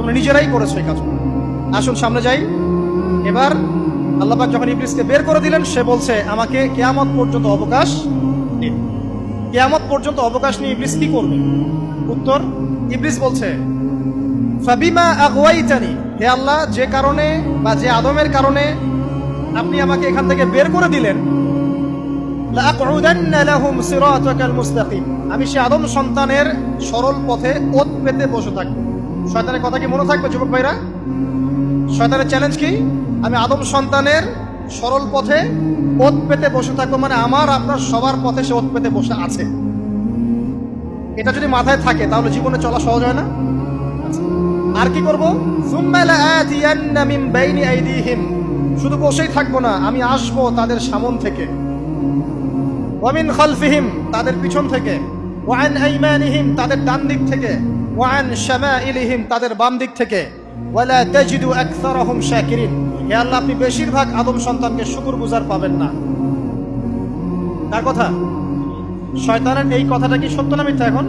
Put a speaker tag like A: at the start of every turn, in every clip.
A: তোমরা নিজেরাই করেছ এই কাজ আসুন সামনে যাই। এবার আল্লাপাক যখন ইবলিসকে বের করে দিলেন, সে বলছে, আমাকে কেয়ামত পর্যন্ত অবকাশ দিন কেয়ামত পর্যন্ত অবকাশ নিয়ে ইবলিস কি করবে? উত্তর, ইবলিস বলছে, ফাবিমা আগওয়াইতানি হে আল্লাহ, যে কারণে বা যে আদমের কারণে আপনি আমাকে এখান থেকে বের করে দিলেন আমি সে আদম সন্তানের সরল পথে ওত পেতে বসে থাকব। শয়তানের কথা কি মনে থাকবে, যুবক ভাইরা? শয়তানের চ্যালেঞ্জ কি? আমি আদম সন্তানের সরল পথে ওত পেতে বসে থাকব মানে আমার, আপনার সবার পথে সে ওত পেতে বসে আছে। এটা যদি মাথায় থাকে, তাহলে জীবনে চলা সহজ হয় না? আর কি করব? শুধু বসেই থাকব না, আমি আসব তাদের সামন থেকে। তাদের পিছন থেকে। ওয়ান আইমানিহিম তাদের ডান দিক থেকে, ওয়ান শামাইলিহিম তাদের বাম দিক থেকে। ওয়ালা তাজিদু আকসারহুম শাকিরিন। হে আল্লাহ, আপনি বেশিরভাগ আদম সন্তানকে শুকরগুজার পাবেন না। কার কথা? শয়তানের এই কথাটা কি সত্য না মিথ্যা এখন?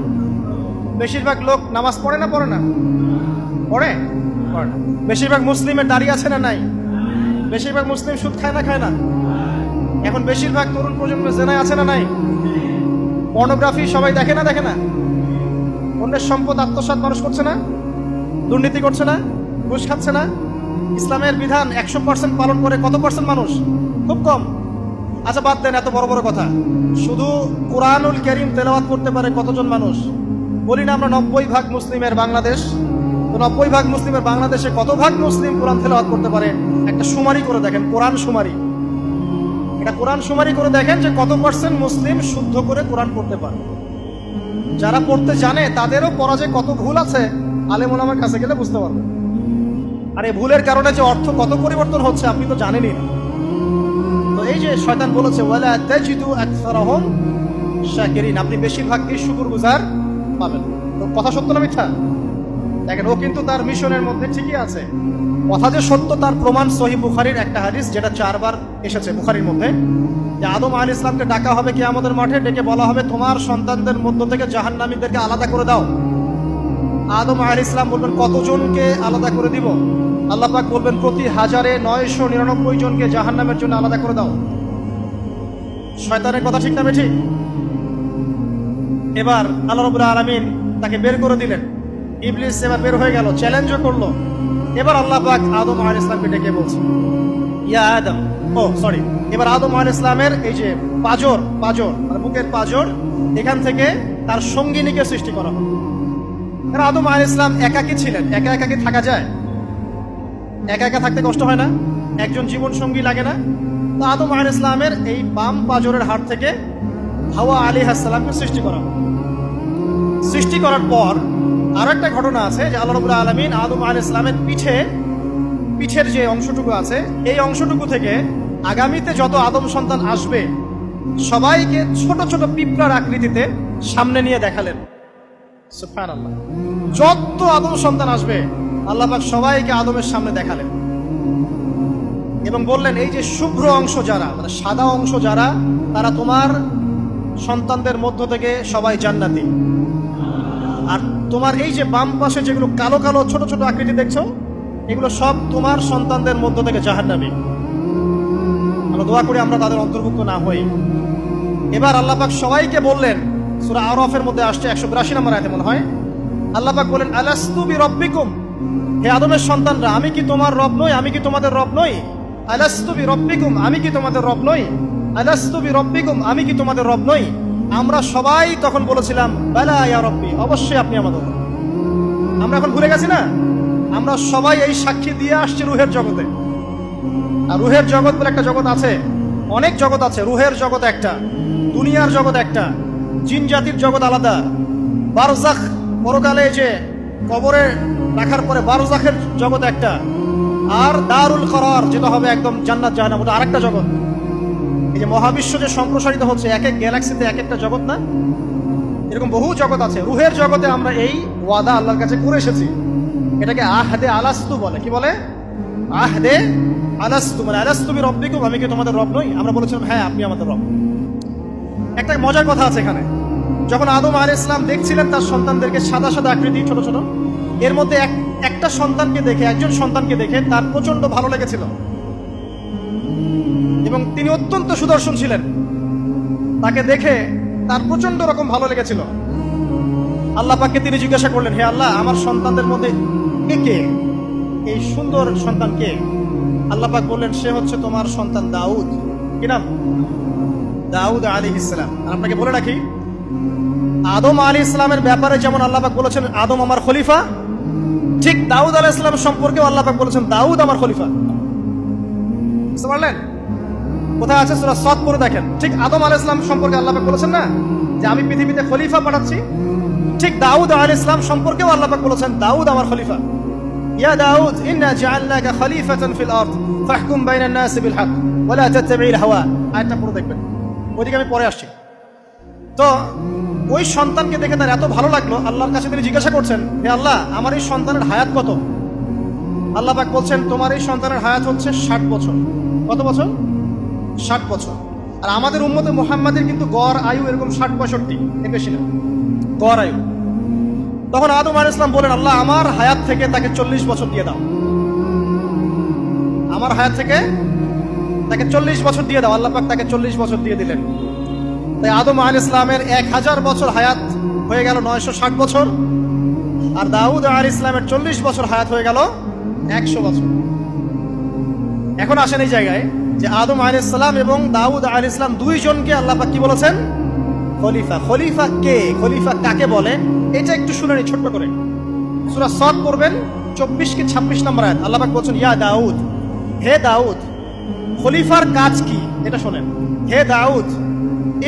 A: বেশিরভাগ লোক নামাজ পড়ে না পড়ে না? পড়ে। বেশিরভাগ মুসলিমের দাঁড়িয়ে আছে না নাই? বেশিরভাগ মুসলিম সুদ খায় না খায় না? এখন বেশিরভাগ তরুণ প্রজন্ম জেনায় আছে না নাই? পর্নোগ্রাফি সবাই দেখে না দেখে না? অন্যের সম্পদ আত্মসাৎ মানুষ করছে না? দুর্নীতি করছে না? ঘুষ খাচ্ছে না? ইসলামের বিধান একশো পার্সেন্ট পালন করে কত পার্সেন্ট মানুষ? খুব কম। আচ্ছা বাদ দেন এত বড় বড় কথা। শুধু কোরআনুল করিম তেলাওয়াত করতে পারে কতজন মানুষ? বলি না আমরা নব্বই ভাগ মুসলিমের বাংলাদেশ। তো নব্বই ভাগ মুসলিমের বাংলাদেশে কত ভাগ মুসলিম কোরআন তেলাওয়াত করতে পারে? একটা সুমারি করে দেখেন, কোরআন সুমারি। এটা কোরআন সুমারি করে দেখেন যে কত পার্সেন্ট মুসলিম শুদ্ধ করে কোরআন পড়তে পারে। যারা পড়তে জানে, তাদেরও পড়া যে কত ভুল আছে আলেমন আমার কাছে গেলে বুঝতে পারবে। আর এই ভুলের কারণে যে অর্থ কত পরিবর্তন হচ্ছে, আপনি তো জানেনই না। তো এই যে শয়তান বলেছে, ওয়ালা তাজিদু আকসারহুম শাকিরিন আপনি পাবেন। তো কথা সত্য না মিথ্যা? দেখেন, ও কিন্তু তার মিশনের মধ্যে ঠিকই আছে। কথা যে সত্য, তার প্রমাণ সহি বুখারির একটা হাদিস যেটা চারবার এসেছে বুখারির মধ্যে। যে আদম আল ইসলামকে ডাকা হবে কি আমাদের মাঠে, ডেকে বলা হবে, তোমার সন্তানদের মধ্য থেকে জাহান্নামীদেরকে আলাদা করে দাও। আদম আল ইসলাম বলবেন, কতজনকে আলাদা করে দিব? আল্লাহ পাক বলবেন, প্রতি হাজারে নয়শো নিরানব্বই জনকে জাহান্নামের জন্য আলাদা করে দাও। শয়তানের কথা ঠিক না ঠিক এবার আল্লাহ রবুল্লা আলমিন তাকে বের করে দিলেন। ইবলিস এবার বের হয়ে গেল চ্যালেঞ্জও করল। এবার আল্লাহ পাক আদম আল ইসলামকে ডেকে বলছে, ইয়া আদম, ও সরি এবার আদম আল ইসলামের এই যে পাজর পাজর মানে বুকের পাজর, এখান থেকে তার সঙ্গিনীকে সৃষ্টি করা হলো। কারণ আদম আল ইসলাম একাকী ছিলেন, একা একাকি থাকা যায়। একা একা থাকতে কষ্ট হয় না, একজন জীবন সঙ্গী লাগে না। তো আদম আল ইসলামের এই বাম পাজরের হাট থেকে হাওয়া আলী হাসালামকে সৃষ্টি করা। সৃষ্টি করার পর আরও একটা ঘটনা আছে যে আল্লাহ রবুল্লাহ আলমিন আদম আল ইসলামের পিঠে, পিঠের যে অংশটুকু আছে, এই অংশটুকু থেকে আগামীতে যত আদম সন্তান আসবে, সবাইকে ছোট ছোট পিঁপড়ার আকৃতিতে সামনে নিয়ে দেখালেন। যত আদম সন্তান আসবে, আল্লাহ পাক সবাইকে আদমের সামনে দেখালেন। এবং বললেন, এই যে শুভ্র অংশ যারা মানে সাদা অংশ যারা, তারা তোমার সন্তানদের মধ্য থেকে সবাই জান্নাতি। তোমার এই যে বাম পাশে যেগুলো কালো কালো ছোট ছোট আকৃতি দেখছ, এগুলো সব তোমার সন্তানদের মধ্য থেকে জাহান্নামী। আমরা দোয়া করি আমরা তাদের অন্তর্ভুক্ত না হই। এবার আল্লাহ পাক সবাইকে বললেন, সূরা আরফের মধ্যে আসছে একশো বিরাশি নম্বর আয়তে মনে হয়, আল্লাহ পাক বলেন আলাস্তু বি রব্বিকুম হে আদমের সন্তানরা, আমি কি তোমার রব নই? আমি কি তোমাদের রব নই? আলাস্তু বি রব্বিকুম আমি কি তোমাদের রব নই? আলাস্তু বি রব্বিকুম আমি কি তোমাদের রব নই? আমরা সবাই তখন বলেছিলাম, বালা ইয়া অবশ্যই আপনি আমাদের আমরা এখন ভুলে গেছি না? আমরা সবাই এই সাক্ষী দিয়ে আসছি রুহের জগতে। আর রুহের জগৎ বলে একটা জগৎ আছে, অনেক জগৎ আছে। রুহের জগৎ একটা, দুনিয়ার জগৎ একটা, জিন জাতির জগৎ আলাদা। বারজাখ, পরকালে যে কবরে রাখার পরে বারজাখের জগৎ একটা। আর দারুল করার, যেটা হবে একদম জান্নাত, জাহান্নাম, ওটা আরেকটা জগৎ। যে মহাবিশ্ব যে সম্প্রসারিত হচ্ছে, এক এক গ্যালাক্সিতে এক একটা জগৎ না? এরকম বহু জগৎ আছে। রুহের জগতে আমরা এই ওয়াদা আল্লাহর কাছে করে এসেছি। এটাকে আহদে আলাস্তু বলে। কি বলে? আহদে আলাস্তু মানে আলাস্তু বি রব্বিকুম, আমি কি তোমাদের রব নই? আমরা বলেছিলাম হ্যাঁ আপনি আমাদের রব। একটা মজার কথা আছে এখানে। যখন আদম আল ইসলাম দেখছিলেন তার সন্তানদেরকে সাদা সাদা আকৃতি, ছোট ছোট, এর মধ্যে এক, একটা সন্তানকে দেখে, একজন সন্তানকে দেখে তার প্রচণ্ড ভালো লেগেছিল। এবং তিনি অত্যন্ত সুদর্শন ছিলেন। তাকে দেখে তার প্রচণ্ড রকম ভালো লেগেছিল। আল্লাহ পাককে তিনি জিজ্ঞাসা করলেন, হে আল্লাহ, আমার সন্তানদের মধ্যে কে কে? এই সুন্দর সন্তান কে? আল্লাহ পাক বললেন, সে হচ্ছে তোমার সন্তান দাউদ। কি নাম? দাউদ আলী ইসলাম আর আপনাকে বলে রাখি, আদম আলী ইসলামের ব্যাপারে যেমন আল্লাহ পাক বলেছেন, আদম আমার খলিফা, ঠিক দাউদ আলী ইসলাম সম্পর্কেও আল্লাহ পাক বলেছেন, দাউদ আমার খলিফা। বুঝতে পারলেন? কোথায় আছে সুরা সৎ করে দেখেন। ঠিক আদম আলাহ ইসলাম সম্পর্কে আল্লাহ বলেছেন না? যে আমি পৃথিবীতে খলিফা পাঠাচ্ছি। ঠিক দাউদ আলাহ ইসলাম সম্পর্কেও আল্লাহ বলেছেন, দাউদ আমার খলিফা। ইয়া দাউদ, ইন্না জাআলনাকা খলিফাতান ফিল আরদ, ফাহকুম বাইনান নাস বিল হক ওয়া লা হাওয়া। আয়াতটা পুরো দেখবেন। ওইদিকে আমি পরে আসছি। তো ওই সন্তানকে দেখে তার এত ভালো লাগল, আল্লাহর কাছে তিনি জিজ্ঞাসা করছেন, হে আল্লাহ, আমার এই সন্তানের হায়াত কত? আল্লাহ পাক বলছেন, তোমার এই সন্তানের হায়াত হচ্ছে ষাট বছর। কত বছর? ষাট বছর। আর আমাদের উম্মতে মোহাম্মদের কিন্তু গড় আয়ু এরকম ষাট এর বেশি না। গড় আয়ু। তখন আদম আল ইসলাম বলেন আল্লাহ, আমার হায়াত থেকে তাকে চল্লিশ বছর দিয়ে দাও। আমার হায়াত থেকে তাকে চল্লিশ বছর দিয়ে দাও। আল্লাহ পাক তাকে চল্লিশ বছর দিয়ে দিলেন। তাই আদম আল ইসলামের এক হাজার বছর হায়াত হয়ে গেল নয়শো ষাট বছর। আর দাউদ আল ইসলামের চল্লিশ বছর হায়াত হয়ে গেল একশো বছর। এখন আসেন এই জায়গায়। যে আদম আল ইসলাম এবং দাউদ আল ইসলাম দুইজনকে আল্লাহ পাক কি বলেছেন? খলিফা। খলিফা কে? খলিফা কাকে বলে? এটা একটু শুনে নি ছোট্ট করে। সুরা সৎ করবেন চব্বিশ কি ছাব্বিশ নম্বর আয়াত। আল্লাহ পাক বলছেন, ইয়া দাউদ, হে দাউদ, খলিফার কাজ কি? এটা শোনেন। হে দাউদ,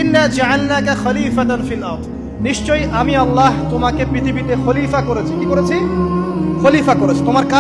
A: ইন্না জাআলনাকা খলিফাতান ফিল নিশ্চয়ই আমি আল্লাহ তোমাকে পৃথিবীতে খলিফা করেছি। কি করেছি? খলিফা করেছি। তোমার কাজ